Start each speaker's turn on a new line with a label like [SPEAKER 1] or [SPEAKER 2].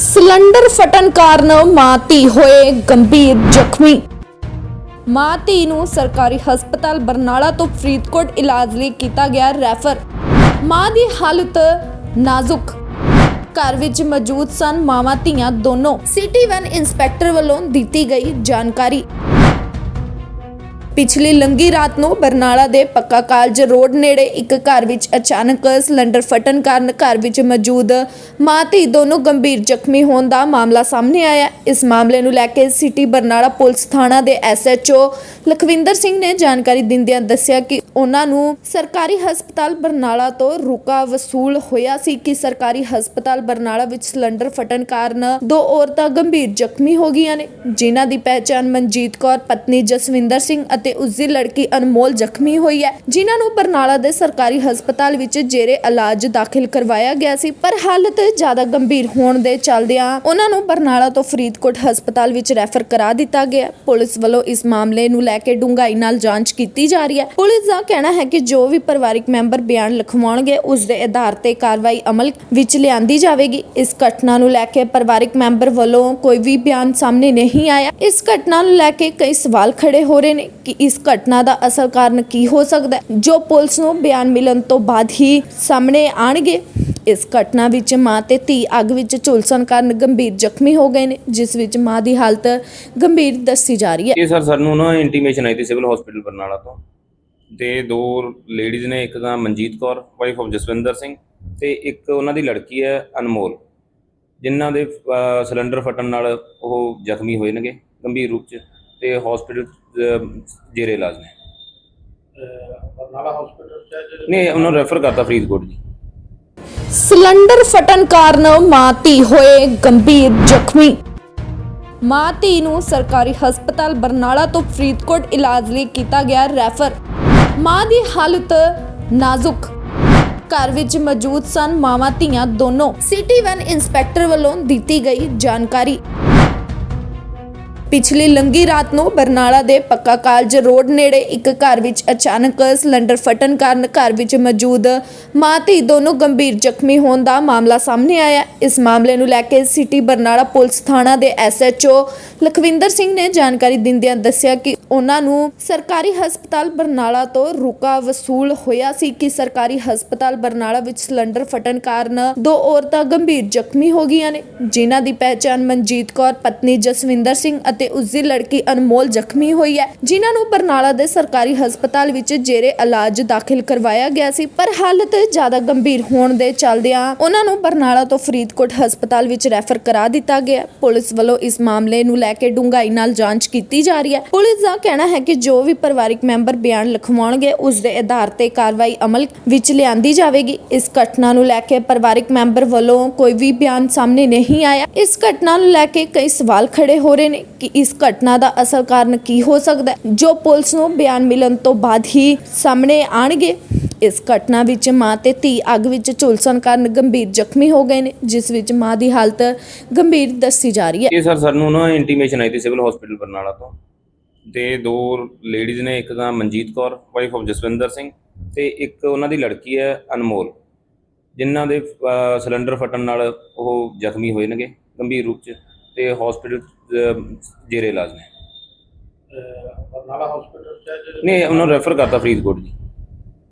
[SPEAKER 1] Cylinder ਫਟਣ ਕਾਰਨ ਮਾਂ ਧੀ ਹੋਏ ਗੰਭੀਰ ਜ਼ਖਮੀ। ਮਾਂ ਧੀ ਨੂੰ ਸਰਕਾਰੀ ਹਸਪਤਾਲ ਬਰਨਾਲਾ ਤੋਂ ਫਰੀਦਕੋਟ ਇਲਾਜ ਲਈ ਕੀਤਾ ਗਿਆ ਰੈਫਰ। ਮਾਂ ਦੀ ਹਾਲਤ ਨਾਜ਼ੁਕ। ਘਰ ਵਿੱਚ ਮੌਜੂਦ ਸਨ ਮਾਵਾਂ ਧੀਆਂ ਦੋਨੋਂ। ਸਿਟੀ 1 ਇੰਸਪੈਕਟਰ ਵੱਲੋਂ ਦਿੱਤੀ ਗਈ ਜਾਣਕਾਰੀ। ਪਿਛਲੀ ਲੰਗੀ ਰਾਤ ਨੂੰ ਬਰਨਾਲਾ ਦੇ ਪੱਕਾ ਕਾਲਜ ਰੋਡ ਨੇੜੇ ਇੱਕ ਘਰ ਵਿੱਚ ਅਚਾਨਕ ਸਿਲੰਡਰ ਫਟਣ ਕਾਰਨ ਘਰ ਵਿੱਚ ਮੌਜੂਦ ਮਾਂ ਧੀ ਦੋਨੋਂ ਗੰਭੀਰ ਜ਼ਖਮੀ ਹੋਣ ਦਾ ਮਾਮਲਾ ਸਾਹਮਣੇ ਆਇਆ। ਇਸ ਮਾਮਲੇ ਨੂੰ ਲੈ ਕੇ ਸਿਟੀ ਬਰਨਾਲਾ ਪੁਲਿਸ ਥਾਣਾ ਦੇ ਐਸਐਚਓ ਲਖਵਿੰਦਰ ਸਿੰਘ ਨੇ ਜਾਣਕਾਰੀ ਦਿੰਦਿਆਂ ਦੱਸਿਆ ਕਿ ਉਹਨਾਂ ਨੂੰ ਸਰਕਾਰੀ ਹਸਪਤਾਲ ਬਰਨਾਲਾ ਤੋਂ ਰੁਕਾ ਵਸੂਲ ਹੋਇਆ ਸੀ ਕਿ ਸਰਕਾਰੀ ਹਸਪਤਾਲ ਬਰਨਾਲਾ ਵਿੱਚ ਸਿਲੰਡਰ ਫਟਣ ਕਾਰਨ ਦੋ ਔਰਤਾਂ ਗੰਭੀਰ ਜ਼ਖਮੀ ਹੋ ਗਈਆਂ ਨੇ। ਜਿਨ੍ਹਾਂ ਦੀ ਪਹਿਚਾਣ ਮਨਜੀਤ ਕੌਰ, ਪਤਨੀ ਜਸਵਿੰਦਰ ਸਿੰਘ ਅਤੇ ਉਸ ਦੀ ਲੜਕੀ ਅਨਮੋਲ ਜ਼ਖਮੀ ਹੋਈ ਹੈ, ਜਿਨ੍ਹਾਂ ਨੂੰ ਬਰਨਾਲਾ ਦੇ ਸਰਕਾਰੀ ਹਸਪਤਾਲ ਵਿੱਚ ਜੇਰੇ ਇਲਾਜ ਦਾਖਲ ਕਰਵਾਇਆ ਗਿਆ ਸੀ। ਪਰ ਹਾਲਤ ਜ਼ਿਆਦਾ ਗੰਭੀਰ ਹੋਣ ਦੇ ਚੱਲਦਿਆਂ ਉਹਨਾਂ ਨੂੰ ਬਰਨਾਲਾ ਤੋਂ ਫਰੀਦਕੋਟ ਹਸਪਤਾਲ ਵਿੱਚ ਰੈਫਰ ਕਰਾ ਦਿੱਤਾ ਗਿਆ। ਪੁਲਿਸ ਵੱਲੋਂ ਇਸ ਮਾਮਲੇ ਨੂੰ ਲੈ ਕੇ ਡੂੰਘਾਈ ਨਾਲ ਜਾਂਚ ਕੀਤੀ ਜਾ ਰਹੀ ਹੈ। ਪੁਲਿਸ ਦਾ ਕਹਿਣਾ ਹੈ ਕਿ ਜੋ ਵੀ ਪਰਿਵਾਰਕ ਮੈਂਬਰ ਬਿਆਨ ਲਿਖਵਾਉਣਗੇ, ਉਸ ਦੇ ਆਧਾਰ ਤੇ ਕਾਰਵਾਈ ਅਮਲ ਵਿੱਚ ਲਿਆਂਦੀ ਜਾਵੇਗੀ। ਇਸ ਘਟਨਾ ਨੂੰ ਲੈ ਕੇ ਪਰਿਵਾਰਕ ਮੈਂਬਰ ਵੱਲੋਂ ਕੋਈ ਵੀ ਬਿਆਨ ਸਾਹਮਣੇ ਨਹੀਂ ਆਇਆ। ਇਸ ਘਟਨਾ ਨੂੰ ਲੈ ਕੇ ਕਈ ਸਵਾਲ ਖੜੇ ਹੋ ਰਹੇ ਨੇ ਕਿ ਇਸ ਘਟਨਾ ਦਾ ਅਸਲ ਕਾਰਨ ਕੀ ਹੋ ਸਕਦਾ ਹੈ, ਜੋ ਪੁਲਿਸ ਨੂੰ ਬਿਆਨ ਮਿਲਣ ਤੋਂ ਬਾਅਦ ਹੀ ਸਾਹਮਣੇ ਆਣਗੇ। ਇਸ ਘਟਨਾ ਵਿੱਚ ਮਾਂ ਤੇ ਧੀ ਅੱਗ ਵਿੱਚ ਝੁਲਸਣ ਕਾਰਨ ਗੰਭੀਰ ਜ਼ਖਮੀ ਹੋ ਗਏ ਨੇ, ਜਿਸ ਵਿੱਚ ਮਾਂ ਦੀ ਹਾਲਤ ਗੰਭੀਰ ਦੱਸੀ ਜਾ ਰਹੀ ਹੈ।
[SPEAKER 2] ਇਹ ਸਰ, ਸਾਨੂੰ ਨਾ ਇੰਟੀਮੇਸ਼ਨ ਆਈ ਸੀ ਸਿਵਲ ਹਸਪੀਟਲ ਬਰਨਾਲਾ ਤੋਂ। ਤੇ ਦੋ ਲੇਡੀਜ਼ ਨੇ, ਇੱਕ ਤਾਂ ਮਨਜੀਤ ਕੌਰ ਵਾਈਫ ਆਫ ਜਸਵਿੰਦਰ ਸਿੰਘ ਤੇ ਇੱਕ ਉਹਨਾਂ ਦੀ ਲੜਕੀ ਹੈ ਅਨਮੋਲ, ਜਿਨ੍ਹਾਂ ਦੇ ਸਿਲੰਡਰ ਫਟਣ ਨਾਲ ਉਹ ਜ਼ਖਮੀ ਹੋਏ ਨੇਗੇ ਗੰਭੀਰ ਰੂਪ 'ਚ ਤੇ ਹਸਪੀਟਲ ਜੇਰੇ ਇਲਾਜ ਨੇ।
[SPEAKER 3] ਬਰਨਾਲਾ ਹਸਪੀਟਲ ਚ
[SPEAKER 2] ਨਹੀਂ, ਉਹਨਾਂ ਰੈਫਰ ਕਰਤਾ ਫਰੀਦਕੋਟ ਜੀ।
[SPEAKER 1] ਸਿਲੰਡਰ ਫਟਣ ਕਾਰਨ ਮਾਂ ਧੀ ਹੋਏ ਗੰਭੀਰ ਜ਼ਖਮੀ। ਮਾਂ ਧੀ ਨੂੰ ਸਰਕਾਰੀ ਹਸਪਤਾਲ ਬਰਨਾਲਾ ਤੋਂ ਫਰੀਦਕੋਟ ਇਲਾਜ ਲਈ ਕੀਤਾ ਗਿਆ ਰੈਫਰ। ਮਾਂ ਦੀ ਹਾਲਤ ਨਾਜ਼ੁਕ। ਘਰ ਵਿੱਚ ਮੌਜੂਦ ਸਨ ਮਾਵਾਂ ਧੀਆਂ ਦੋਨੋਂ। ਸਿਟੀ 1 ਇੰਸਪੈਕਟਰ ਵੱਲੋਂ ਦਿੱਤੀ ਗਈ ਜਾਣਕਾਰੀ। ਪਿਛਲੀ ਲੰਗੀ ਰਾਤ ਨੂੰ ਬਰਨਾਲਾ ਦੇ ਪੱਕਾ ਕਾਲਜ ਰੋਡ ਨੇੜੇ ਇੱਕ ਘਰ ਵਿੱਚ ਅਚਾਨਕ ਸਿਲੰਡਰ ਫਟਣ ਕਾਰਨ ਘਰ ਵਿੱਚ ਮੌਜੂਦ ਮਾਂ ਧੀ ਦੋਨੋਂ ਗੰਭੀਰ ਜ਼ਖਮੀ ਹੋਣ ਦਾ ਮਾਮਲਾ ਸਾਹਮਣੇ ਆਇਆ। ਇਸ ਮਾਮਲੇ ਨੂੰ ਲੈ ਕੇ ਸਿਟੀ ਬਰਨਾਲਾ ਪੁਲਿਸ ਥਾਣਾ ਦੇ ਐਸਐਚਓ ਲਖਵਿੰਦਰ ਸਿੰਘ ਨੇ ਜਾਣਕਾਰੀ ਦਿੰਦਿਆਂ ਦੱਸਿਆ ਕਿ ਉਹਨਾਂ ਨੂੰ ਸਰਕਾਰੀ ਹਸਪਤਾਲ ਬਰਨਾਲਾ ਤੋਂ ਰੁਕਾ ਵਸੂਲ ਹੋਇਆ ਸੀ ਕਿ ਸਰਕਾਰੀ ਹਸਪਤਾਲ ਬਰਨਾਲਾ ਵਿੱਚ ਸਿਲੰਡਰ ਫਟਣ ਕਾਰਨ ਦੋ ਔਰਤਾਂ ਗੰਭੀਰ ਜ਼ਖਮੀ ਹੋ ਗਈਆਂ ਨੇ। ਜਿਨ੍ਹਾਂ ਦੀ ਪਹਿਚਾਣ ਮਨਜੀਤ ਕੌਰ, ਪਤਨੀ ਜਸਵਿੰਦਰ ਸਿੰਘ ਅਤੇ ਉਸ ਦੀ ਲੜਕੀ ਅਨਮੋਲ ਜ਼ਖਮੀ ਹੋਈ ਹੈ, ਜਿਨ੍ਹਾਂ ਨੂੰ ਬਰਨਾਲਾ ਦੇ ਸਰਕਾਰੀ ਹਸਪਤਾਲ ਵਿੱਚ ਜੇਰੇ ਇਲਾਜ ਦਾਖਲ ਕਰਵਾਇਆ ਗਿਆ ਸੀ, ਪਰ ਹਾਲਤ ਜ਼ਿਆਦਾ ਗੰਭੀਰ ਹੋਣ ਦੇ ਚੱਲਦਿਆਂ ਉਹਨਾਂ ਨੂੰ ਬਰਨਾਲਾ ਤੋਂ ਫਰੀਦਕੋਟ ਹਸਪਤਾਲ ਵਿੱਚ ਰੈਫਰ ਕਰਾ ਦਿੱਤਾ ਗਿਆ। ਪੁਲਿਸ ਵੱਲੋਂ ਇਸ ਮਾਮਲੇ ਨੂੰ ਲੈ ਕੇ ਡੂੰਘਾਈ ਨਾਲ ਜਾਂਚ ਕੀਤੀ ਜਾ ਰਹੀ ਹੈ। ਪੁਲਿਸ ਦਾ ਕਹਿਣਾ ਹੈ ਕਿ ਜੋ ਵੀ ਪਰਿਵਾਰਕ ਮੈਂਬਰ ਬਿਆਨ ਲਿਖਵਾਉਣਗੇ, ਉਸ ਦੇ ਆਧਾਰ ਤੇ ਕਾਰਵਾਈ ਅਮਲ ਵਿੱਚ ਲਿਆਂਦੀ ਜਾਵੇਗੀ। ਇਸ ਘਟਨਾ ਨੂੰ ਲੈ ਕੇ ਪਰਿਵਾਰਕ ਮੈਂਬਰ ਵੱਲੋਂ ਕੋਈ ਵੀ ਬਿਆਨ ਸਾਹਮਣੇ ਨਹੀਂ ਆਇਆ। ਇਸ ਘਟਨਾ ਨੂੰ ਲੈ ਕੇ ਕਈ ਸਵਾਲ ਖੜੇ ਹੋ ਰਹੇ ਨੇ ਕਿ ਇਸ ਘਟਨਾ ਦਾ ਅਸਲ ਕਾਰਨ ਕੀ ਹੋ ਸਕਦਾ ਹੈ? ਜੋ ਪੁਲਿਸ ਨੂੰ ਬਿਆਨ ਮਿਲਣ ਤੋਂ ਬਾਅਦ ਹੀ ਸਾਹਮਣੇ ਆਣਗੇ। ਇਸ ਘਟਨਾ ਵਿੱਚ ਮਾਂ ਤੇ ਧੀ ਅੱਗ ਵਿੱਚ ਝੁਲਸਣ ਕਾਰਨ ਗੰਭੀਰ ਜ਼ਖਮੀ ਹੋ ਗਏ ਨੇ, ਜਿਸ ਵਿੱਚ ਮਾਂ ਦੀ ਹਾਲਤ ਗੰਭੀਰ ਦੱਸੀ ਜਾ ਰਹੀ ਹੈ।
[SPEAKER 2] ਇਹ ਸਰ ਸਾਨੂੰ ਨਾ ਇੰਟੀਮੇਸ਼ਨ ਆਈ ਸੀ ਸਿਵਲ ਹਸਪੀਟਲ ਬਰਨਾਲਾ ਤੋਂ। ਤੇ ਦੋ ਲੇਡੀਜ਼ ਨੇ, ਇੱਕ ਤਾਂ ਮਨਜੀਤ ਕੌਰ ਵਾਈਫ ਆਫ ਜਸਵਿੰਦਰ ਸਿੰਘ ਤੇ ਇੱਕ ਉਹਨਾਂ ਦੀ ਲੜਕੀ ਹੈ ਅਨਮੋਲ, ਜਿਨ੍ਹਾਂ ਦੇ ਸਿਲੰਡਰ ਫਟਣ ਨਾਲ ਉਹ ਜ਼ਖਮੀ ਹੋਏ ਨੇਗੇ, ਗੰਭੀਰ ਰੂਪ 'ਚ। ਤੇ ਹਸਪੀਟਲ ਜੇਰੇ ਇਲਾਜ ਨੇ
[SPEAKER 3] ਬਰਨਾਲਾ ਹਸਪੀਟਲ ਚ
[SPEAKER 2] ਨਹੀਂ ਉਹਨਾਂ ਨੂੰ ਰੈਫਰ ਕਰਤਾ ਫਰੀਦਕੋਟ ਜੀ।